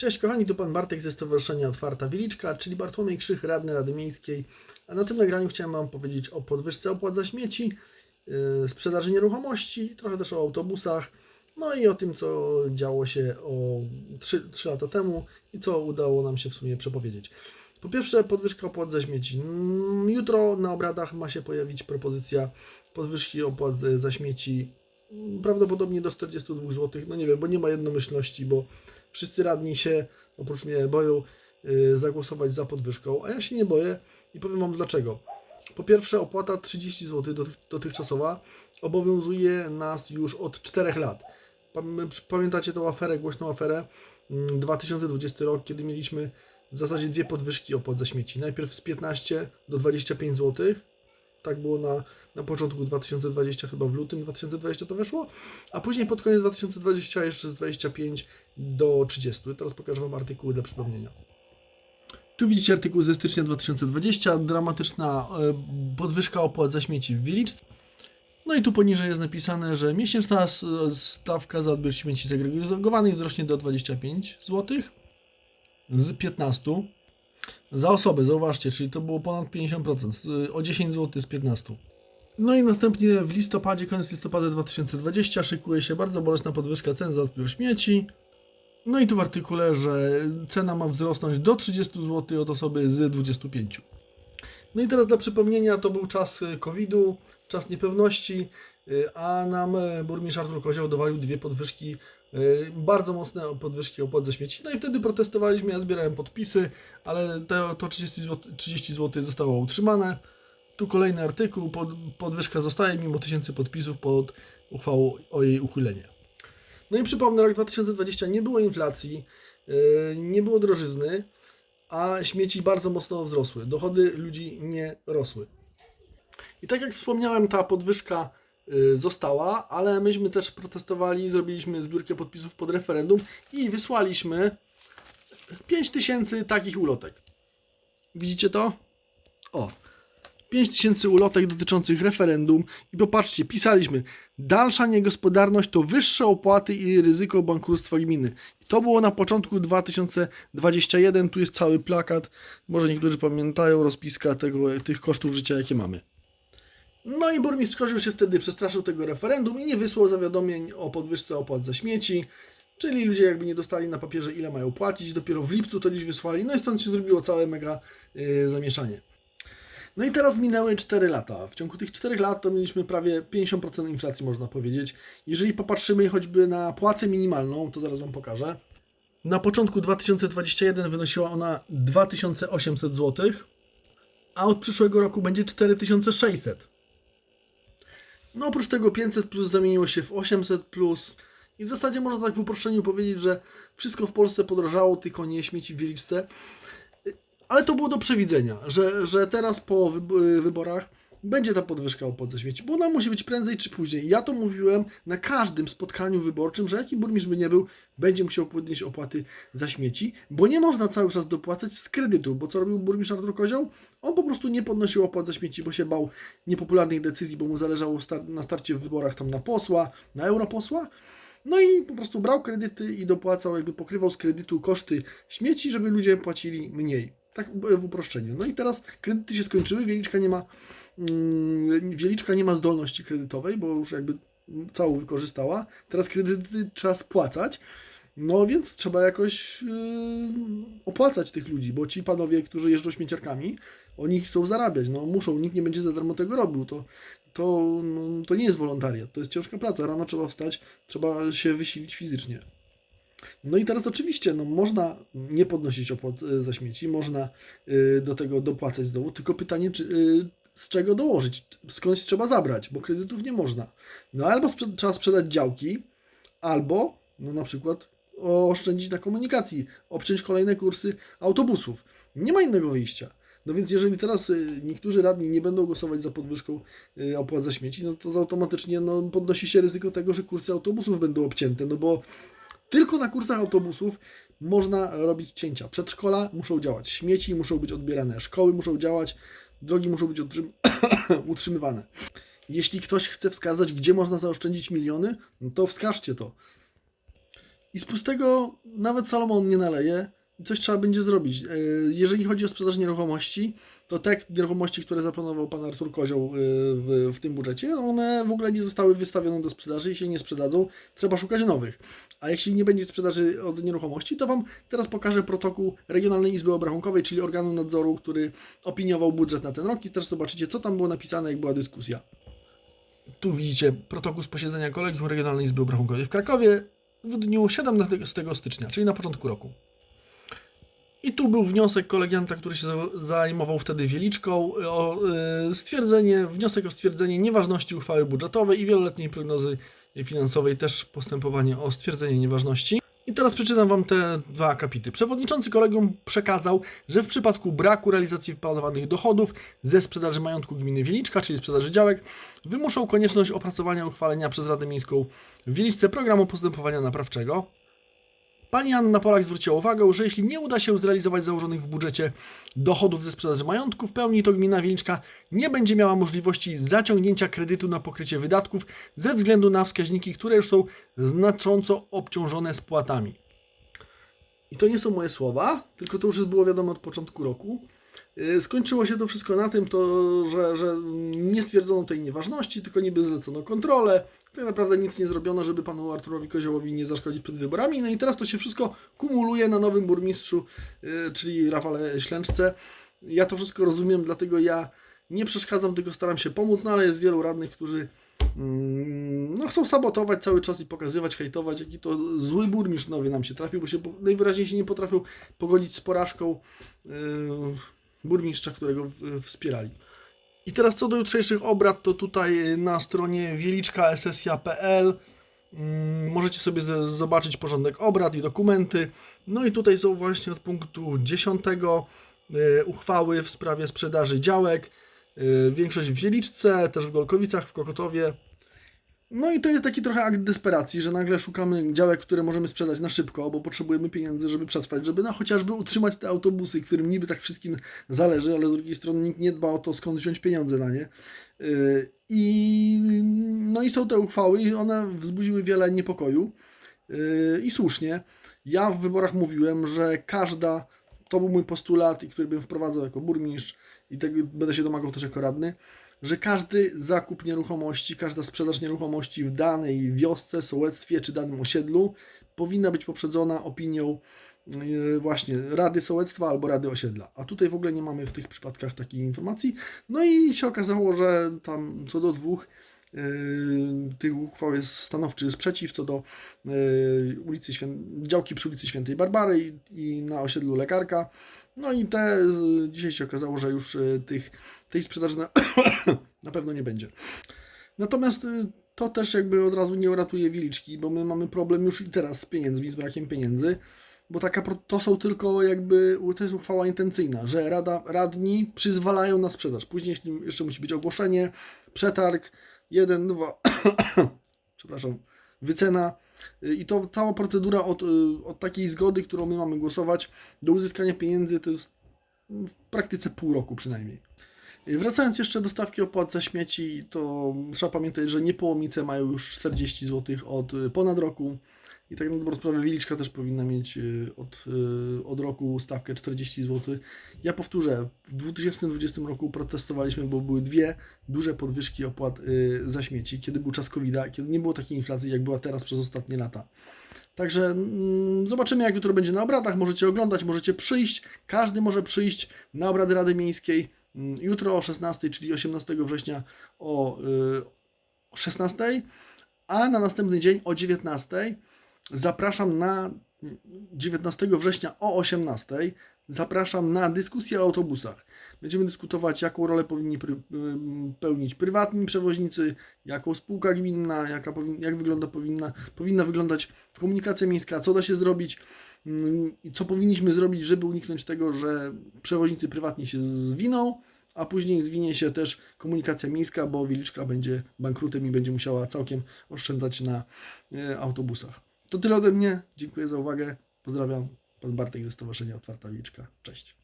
Cześć kochani, tu pan Bartek ze Stowarzyszenia Otwarta Wiliczka, czyli Bartłomiej Krzych, radny Rady Miejskiej. A na tym nagraniu chciałem wam powiedzieć o podwyżce opłat za śmieci, yy, sprzedaży nieruchomości, trochę też o autobusach, no i o tym, co działo się o 3, 3 lata temu i co udało nam się w sumie przepowiedzieć. Po pierwsze, podwyżka opłat za śmieci. Mm, Jutro na obradach ma się pojawić propozycja podwyżki opłat za- za śmieci mm, prawdopodobnie do 42 zł. No nie wiem, bo nie ma jednomyślności, bo wszyscy radni się, oprócz mnie, boją y, zagłosować za podwyżką, a ja się nie boję i powiem Wam dlaczego. Po pierwsze, opłata 30 zł dotych- dotychczasowa obowiązuje nas już od 4 lat. Pam- Pamiętacie tą aferę, głośną aferę, mm, 2020 rok, kiedy mieliśmy w zasadzie dwie podwyżki opłat za śmieci. Najpierw z 15 do 25 zł. Tak było na, na początku 2020, chyba w lutym 2020 to weszło, a później pod koniec 2020 jeszcze z 25 do 30. Teraz pokażę Wam artykuły dla przypomnienia. Tu widzicie artykuł ze stycznia 2020, dramatyczna e, podwyżka opłat za śmieci w Wilicz. No i tu poniżej jest napisane, że miesięczna stawka za odbiór śmieci segregowanych wzrośnie do 25 zł z 15 za osobę, zauważcie, czyli to było ponad 50%, z- o 10 zł z 15. No i następnie w listopadzie, koniec listopada 2020 szykuje się bardzo bolesna podwyżka cen za odbiór śmieci. No i tu w artykule, że cena ma wzrosnąć do 30 zł od osoby z 25. No i teraz dla przypomnienia, to był czas y, COVID-u, czas niepewności, y, a nam y, burmistrz Artur Kozioł dowalił dwie podwyżki, y, bardzo mocne podwyżki opłat za śmieci. No i wtedy protestowaliśmy, ja zbierałem podpisy, ale to, to 30 zł, 30 zł zostało utrzymane. Tu kolejny artykuł, pod, podwyżka zostaje mimo tysięcy podpisów pod uchwałą o jej uchylenie. No i przypomnę, rok 2020 nie było inflacji, yy, nie było drożyzny, a śmieci bardzo mocno wzrosły. Dochody ludzi nie rosły. I tak jak wspomniałem, ta podwyżka została, ale myśmy też protestowali, zrobiliśmy zbiórkę podpisów pod referendum i wysłaliśmy 5000 takich ulotek. Widzicie to? O, 5000 ulotek dotyczących referendum i popatrzcie, pisaliśmy dalsza niegospodarność to wyższe opłaty i ryzyko bankructwa gminy. To było na początku 2021, tu jest cały plakat, może niektórzy pamiętają rozpiska tego, tych kosztów życia jakie mamy. No i burmistrz Kozioł się wtedy przestraszył tego referendum i nie wysłał zawiadomień o podwyżce opłat za śmieci, czyli ludzie jakby nie dostali na papierze ile mają płacić, dopiero w lipcu to dziś wysłali, no i stąd się zrobiło całe mega yy, zamieszanie. No i teraz minęły 4 lata. W ciągu tych 4 lat to mieliśmy prawie 50% inflacji, można powiedzieć. Jeżeli popatrzymy choćby na płacę minimalną, to zaraz Wam pokażę. Na początku 2021 wynosiła ona 2800 zł, a od przyszłego roku będzie 4600. No oprócz tego 500 plus zamieniło się w 800 plus. I w zasadzie można tak w uproszczeniu powiedzieć, że wszystko w Polsce podrożało, tylko nie śmieci w Wieliczce. Ale to było do przewidzenia, że, że teraz po wyb- wyborach będzie ta podwyżka opłat za śmieci, bo ona musi być prędzej czy później. Ja to mówiłem na każdym spotkaniu wyborczym, że jaki burmistrz by nie był, będzie musiał podnieść opłaty za śmieci, bo nie można cały czas dopłacać z kredytu, bo co robił burmistrz Artur Kozioł? On po prostu nie podnosił opłat za śmieci, bo się bał niepopularnych decyzji, bo mu zależało star- na starcie w wyborach tam na posła, na europosła. No i po prostu brał kredyty i dopłacał, jakby pokrywał z kredytu koszty śmieci, żeby ludzie płacili mniej. Tak w uproszczeniu. No i teraz kredyty się skończyły, Wieliczka nie ma, mm, Wieliczka nie ma zdolności kredytowej, bo już jakby całą wykorzystała. Teraz kredyty trzeba spłacać. No więc trzeba jakoś yy, opłacać tych ludzi, bo ci panowie, którzy jeżdżą śmieciarkami, oni chcą zarabiać. No muszą, nikt nie będzie za darmo tego robił. To, to, no, to nie jest wolontariat, to jest ciężka praca. Rano trzeba wstać, trzeba się wysilić fizycznie. No i teraz oczywiście, no można nie podnosić opłat y, za śmieci, można y, do tego dopłacać znowu, tylko pytanie, czy, y, z czego dołożyć, skądś trzeba zabrać, bo kredytów nie można. No albo sprze- trzeba sprzedać działki, albo no na przykład oszczędzić na komunikacji, obciąć kolejne kursy autobusów. Nie ma innego wyjścia. No więc jeżeli teraz niektórzy radni nie będą głosować za podwyżką opłat za śmieci, no to automatycznie no, podnosi się ryzyko tego, że kursy autobusów będą obcięte, no bo tylko na kursach autobusów można robić cięcia. Przedszkola muszą działać, śmieci muszą być odbierane, szkoły muszą działać, drogi muszą być utrzym- utrzymywane. Jeśli ktoś chce wskazać, gdzie można zaoszczędzić miliony, no to wskażcie to. I z pustego nawet Salomon nie naleje coś trzeba będzie zrobić. E, Jeżeli chodzi o sprzedaż nieruchomości, to te nieruchomości, które zaplanował pan Artur Kozioł e, w, w tym budżecie, one w ogóle nie zostały wystawione do sprzedaży i się nie sprzedadzą. Trzeba szukać nowych. A jeśli nie będzie sprzedaży od nieruchomości, to Wam teraz pokażę protokół Regionalnej Izby Obrachunkowej, czyli organu nadzoru, który opiniował budżet na ten rok i też zobaczycie, co tam było napisane, jak była dyskusja. Tu widzicie protokół z posiedzenia Kolegium Regionalnej Izby Obrachunkowej w Krakowie w dniu 17 stycznia, czyli na początku roku. I tu był wniosek kolegianta, który się za- zajmował wtedy wieliczką o e, stwierdzenie, wniosek o stwierdzenie nieważności uchwały budżetowej i wieloletniej prognozy finansowej, też postępowanie o stwierdzenie nieważności. I teraz przeczytam Wam te dwa akapity. Przewodniczący kolegium przekazał, że w przypadku braku realizacji planowanych dochodów ze sprzedaży majątku gminy Wieliczka, czyli sprzedaży działek, wymuszą konieczność opracowania uchwalenia przez Radę Miejską w Wieliczce programu postępowania naprawczego. Pani Anna Polak zwróciła uwagę, że jeśli nie uda się zrealizować założonych w budżecie dochodów ze sprzedaży majątku, w pełni to gmina Wieliczka nie będzie miała możliwości zaciągnięcia kredytu na pokrycie wydatków ze względu na wskaźniki, które już są znacząco obciążone spłatami. I to nie są moje słowa, tylko to już było wiadomo od początku roku. Yy, Skończyło się to wszystko na tym, to, że, że nie stwierdzono tej nieważności, tylko niby zlecono kontrolę. Tak naprawdę nic nie zrobiono, żeby panu Arturowi Koziołowi nie zaszkodzić przed wyborami. No i teraz to się wszystko kumuluje na nowym burmistrzu, yy, czyli Rafale Ślęczce. Ja to wszystko rozumiem, dlatego ja nie przeszkadzam, tylko staram się pomóc, no ale jest wielu radnych, którzy mm, no, chcą sabotować cały czas i pokazywać, hejtować, jaki to zły burmistrz nowy nam się trafił, bo się najwyraźniej się nie potrafił pogodzić z porażką yy, burmistrza, którego wspierali. I teraz co do jutrzejszych obrad, to tutaj na stronie wieliczka.ssja.pl mm, możecie sobie zobaczyć porządek obrad i dokumenty. No i tutaj są właśnie od punktu 10 y, uchwały w sprawie sprzedaży działek. Y, Większość w Wieliczce, też w Golkowicach, w Kokotowie. No i to jest taki trochę akt desperacji, że nagle szukamy działek, które możemy sprzedać na szybko, bo potrzebujemy pieniędzy, żeby przetrwać, żeby no, chociażby utrzymać te autobusy, którym niby tak wszystkim zależy, ale z drugiej strony nikt nie dba o to, skąd wziąć pieniądze na nie. Yy, I, no i są te uchwały i one wzbudziły wiele niepokoju yy, i słusznie. Ja w wyborach mówiłem, że każda, to był mój postulat, i który bym wprowadzał jako burmistrz i tego będę się domagał też jako radny, że każdy zakup nieruchomości, każda sprzedaż nieruchomości w danej wiosce, sołectwie czy danym osiedlu powinna być poprzedzona opinią yy, właśnie Rady Sołectwa albo Rady Osiedla. A tutaj w ogóle nie mamy w tych przypadkach takiej informacji. No i się okazało, że tam co do dwóch tych uchwał jest stanowczy sprzeciw co do yy, ulicy Świę... działki przy ulicy Świętej Barbary i, na osiedlu Lekarka. No i te yy, dzisiaj się okazało, że już yy, tych, tej sprzedaży na, na pewno nie będzie. Natomiast to też jakby od razu nie uratuje Wiliczki, bo my mamy problem już i teraz z pieniędzmi, z brakiem pieniędzy, bo taka, to są tylko jakby, to jest uchwała intencyjna, że rada, radni przyzwalają na sprzedaż. Później jeszcze musi być ogłoszenie, przetarg, jeden, dwa, przepraszam, wycena y, i to cała procedura od, y, od takiej zgody, którą my mamy głosować, do uzyskania pieniędzy to jest w praktyce pół roku przynajmniej. Y, Wracając jeszcze do stawki opłat za śmieci, to trzeba pamiętać, że niepołomice mają już 40 zł od ponad roku. I tak na dobrą sprawę Wiliczka też powinna mieć y, od, y, od roku stawkę 40 zł. Ja powtórzę, w 2020 roku protestowaliśmy, bo były dwie duże podwyżki opłat y, za śmieci, kiedy był czas covid kiedy nie było takiej inflacji, jak była teraz przez ostatnie lata. Także mm, zobaczymy, jak jutro będzie na obradach. Możecie oglądać, możecie przyjść. Każdy może przyjść na obrady Rady Miejskiej. Mm, Jutro o 16, czyli 18 września o y, o 16, a na następny dzień o 19 zapraszam na 19 września o 18 zapraszam na dyskusję o autobusach. Będziemy dyskutować, jaką rolę powinni ym, pełnić prywatni przewoźnicy, jaką spółka gminna, jaka powin, jak wygląda, powinna, powinna wyglądać komunikacja miejska, co da się zrobić ym, i co powinniśmy zrobić, żeby uniknąć tego, że przewoźnicy prywatni się zwiną, a później zwinie się też komunikacja miejska, bo Wiliczka będzie bankrutem i będzie musiała całkiem oszczędzać na e, autobusach. To tyle ode mnie. Dziękuję za uwagę. Pozdrawiam. Pan Bartek ze Stowarzyszenia Otwarta Wiliczka. Cześć.